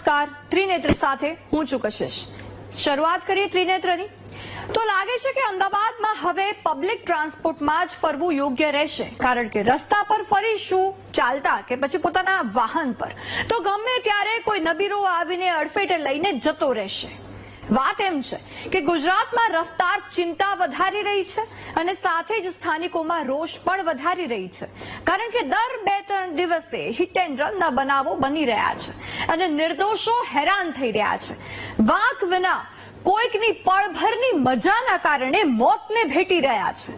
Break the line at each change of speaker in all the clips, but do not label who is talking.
નમસ્કાર. ત્રિનેત્ર સાથે હું છું કશિશ. શરૂઆત કરીએ ત્રિનેત્રની. તો લાગે છે કે અમદાવાદમાં હવે પબ્લિક ટ્રાન્સપોર્ટમાં જ ફરવું યોગ્ય રહેશે. કારણ કે રસ્તા પર ફરીશું ચાલતા કે પછી પોતાના વાહન પર. તો ગમે ત્યારે કોઈ નબીરો આવીને અડફેટે લઈને જતો રહેશે. વાત એમ છે કે ગુજરાતમાં રફતાર ચિંતા વધારી રહી છે અને સાથે જ સ્થાનિકોમાં રોષ પણ વધારી રહી છે. કારણ કે દર બે ત્રણ દિવસે હિટ એન્ડ રનના બનાવો બની રહ્યા છે અને નિર્દોષો હેરાન થઈ રહ્યા છે. વાંક વિના કોઈકની પળભરની મજાના કારણે મોતને ભેટી રહ્યા છે.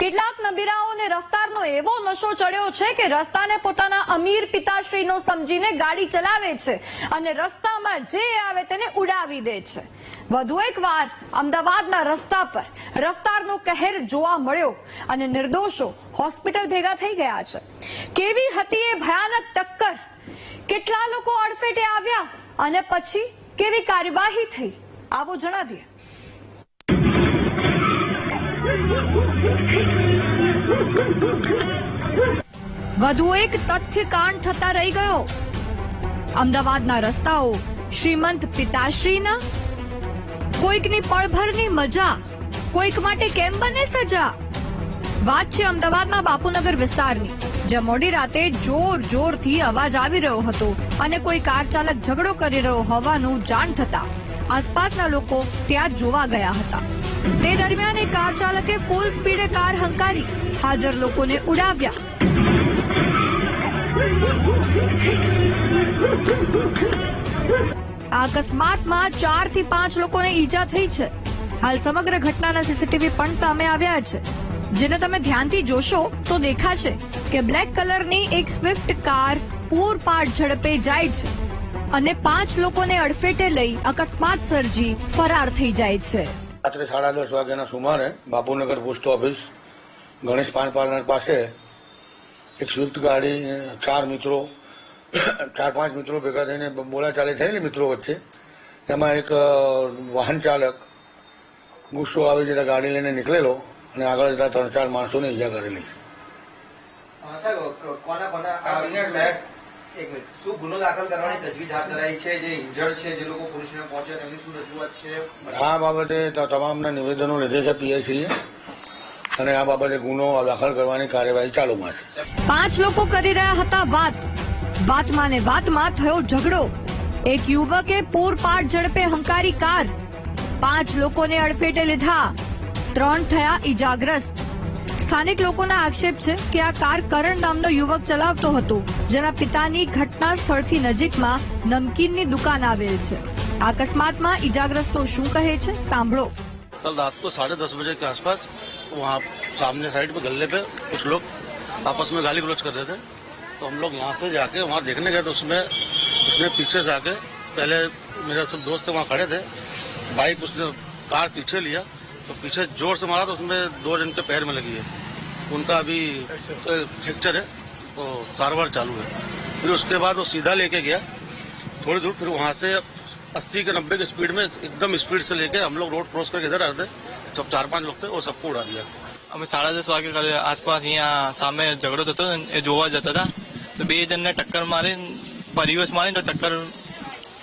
કેટલાક નબીરાઓને રફતારનો એવો નશો ચડ્યો છે કે રસ્તાને પોતાના અમીર પિતાશ્રીનો સમજીને ગાડી ચલાવે છે અને રસ્તામાં જે આવે તેને ઉડાવી દે છે. વધુ એક વાર અમદાવાદના રસ્તા પર રફતારનો કહેર જોવા મળ્યો અને નિર્દોષો હોસ્પિટલ ભેગા થઈ ગયા છે. કેવી હતી એ ભયાનક ટક્કર? કેટલા લોકો અડફેટે આવ્યા અને પછી કેવી કાર્યવાહી થઈ? આવો જણાવીએ. વધુ એક તથ્યકાંડ થતા રહી ગયો. અમદાવાદના રસ્તાઓ શ્રીમંત પિતાશ્રીના કોઈકની પળભરની મજા, કોઈક માટે કેમ બને સજા? વાત છે અમદાવાદના બાપુનગર વિસ્તારની, જ્યાં મોડી રાતે જોર જોરથી અવાજ આવી રહ્યો હતો અને કોઈ કાર ચાલક ઝઘડો કરી રહ્યો હોવાનું જાણ થતા આસપાસના લોકો ત્યાં જોવા ગયા હતા. તે દરમિયાન એક કાર ચાલકે ફૂલ સ્પીડે કાર હંકારી, હાજર લોકોને ઉડાવ્યા. અકસ્માતમાં ચારથી પાંચ લોકોને ઈજા થઈ છે. હાલ સમગ્ર ઘટનાના સીસીટીવી પણ સામે આવ્યા છે. જેને તમે ધ્યાનથી જોશો તો દેખાશે કે બ્લેક કલરની એક સ્વિફ્ટ કાર પૂરપાટ ઝડપે જાય છે અને પાંચ લોકોને અડફેટે લઈ અકસ્માત સર્જી ફરાર થઈ જાય છે.
રાત્રે સાડા દસ વાગ્યાના સુમારે Bapunagar post office Ganesh paan parlour પાસે એક સ્વિફ્ટ ગાડી, ચાર મિત્રો ચાર પાંચ મિત્રો ભેગા થઈને બોલાચાલી થયેલી મિત્રો વચ્ચે. એમાં એક વાહન ચાલક ગુસ્સો આવી જતા ગાડી લઈને નીકળેલો અને આગળ જતા ત્રણ ચાર માણસોને ઈજા કરેલી. છે
આ એક મિનિટ. શું ગુનો દાખલ કરવાની તજવીજ હાથ ધરાઈ છે? જે ઇન્જર્ડ છે જે લોકો પોલીસ સ્ટેશન પહોંચ્યા તેમની શું રજૂઆત છે?
આ બાબતે ત- તમામના નિવેદનો લીધે છે પીઆઈસીએ. અને આ બાબતે ગુનો દાખલ કરવાની કાર્યવાહી ચાલુમાં છે.
પાંચ લોકો કરી રહ્યા હતા વાત. વાતમાં ને વાતમાં થયો ઝઘડો એક યુવકે પૂરપાટ ઝડપે હંકારી કાર પાંચ લોકોને અડફેટે લીધા ત્રણ થયા ઈજાગ્રસ્ત સ્થાનિક લોકોના આક્ષેપ છે કે આ કાર કરણ નામનો યુવક ચલાવતો હતો જેના પિતાની ઘટના સ્થળથી નજીકમાં નમકીનની દુકાન આવેલ છે આ અકસ્માતમાં ઈજાગ્રસ્તો શું કહે છે સાંભળો
कल रात को साढ़े दस बजे के आसपास वहाँ सामने साइड पे गले पे कुछ लोग आपस में गाली गलौज कर रहे थे तो हम लोग यहाँ से जाके वहाँ देखने गए तो उसमें उसने पीछे से आके पहले मेरे सब दोस्त वहाँ खड़े थे बाइक उसने कार पीछे लिया तो पीछे जोर से मारा तो उसमें दो जन के पैर में लगी है उनका अभी फ्रैक्चर है तो सारवार चालू है फिर उसके बाद वो सीधा लेके गया थोड़ी दूर फिर वहाँ से अस्सी के नब्बे की स्पीड में एकदम स्पीड से लेके हम लोग रोड क्रॉस करके इधर आ रहे थे जब चार पांच लोग थे वो सबको उड़ा दिया
અમે સાડા દસ વાગે કાલે આસપાસ અહીંયા સામે ઝઘડો થતો હતો ને એ જોવા જતા હતા તો બે જણને ટક્કર મારી પરિવેશ મારી તો ટક્કર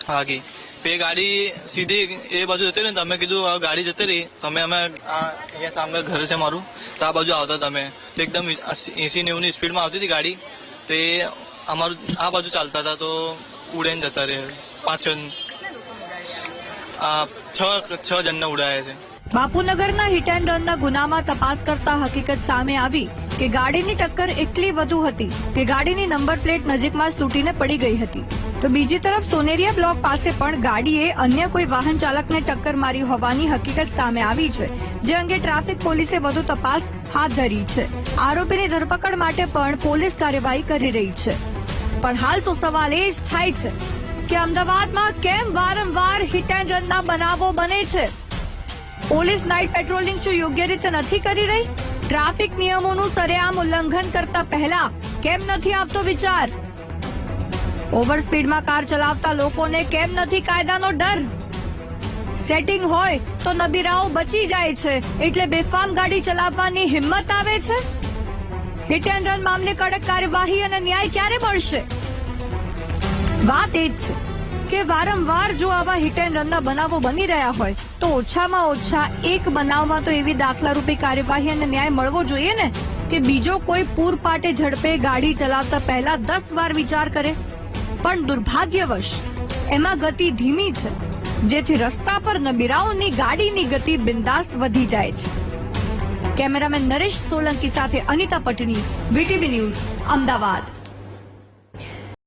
વાગી તે ગાડી સીધી એ બાજુ જતી રહી તમે કીધું ગાડી જતી રહી. તમે અમે અહીંયા સામે ઘર છે મારું. તો આ બાજુ આવતા તમે. એકદમ એસી નેવું ની સ્પીડમાં આવતી હતી ગાડી. તો એ અમારું આ બાજુ ચાલતા હતા તો ઉડાઈને જતા રહે પાછળ છ છ જણને ઉડાયા છે.
બાપુનગરના હિટ એન્ડ રનના ગુનામાં તપાસ કરતા હકીકત સામે આવી. કે ગાડીની ટક્કર એટલી વધુ હતી કે ગાડીની નંબર પ્લેટ નજીકમાં જ તૂટીને પડી ગઈ હતી. તો બીજી તરફ સોનેરિયા બ્લોક પાસે પણ ગાડીએ અન્ય કોઈ વાહન ચાલકને ટક્કર મારી હોવાની હકીકત સામે આવી છે, જે અંગે ટ્રાફિક પોલીસે વધુ તપાસ હાથ ધરી છે. આરોપીની ધરપકડ માટે પણ પોલીસ કાર્યવાહી કરી રહી છે. પણ હાલ તો સવાલ એ જ થાય છે કે અમદાવાદમાં કેમ વારંવાર હિટ એન્ડ રનના બનાવો બને છે? પોલીસ નાઇટ પેટ્રોલિંગ શું યોગ્ય રીતે નથી કરી રહી? ટ્રાફિક નિયમોનું સરેઆમ ઉલ્લંઘન કરતા પહેલા કેમ નથી આપતો વિચાર? ઓવર સ્પીડમાં કાર ચલાવતા લોકોને કેમ નથી કાયદાનો ડર? સેટિંગ હોય તો નબીરાઓ બચી જાય છે, એટલે બેફામ ગાડી ચલાવવાની હિંમત આવે છે? હિટ એન્ડ રન મામલે કડક કાર્યવાહી અને ન્યાય ક્યારે મળશે? વાત એ જ છે. કે વારંવાર જો આવા હિટ એન્ડ રનના બનાવો બની રહ્યા હોય, તો ઓછામાં ઓછા એક બનાવમાં તો એવી દાખલારૂપી કાર્યવાહી અને ન્યાય મળવો જોઈએ ને? કે બીજો કોઈ પૂરપાટે ઝડપે ગાડી ચલાવતા પહેલા દસ વાર વિચાર કરે? પણ દુર્ભાગ્યવશ, એમાં ગતિ ધીમી છે, જેથી રસ્તા પર નબીરાઓની ગાડીની ગતિ બિંદાસ્ત વધી જાય છે. કેમેરામેન નરેશ સોલંકી સાથે અનિતા પટણી, વીટીવી ન્યૂઝ, અમદાવાદ.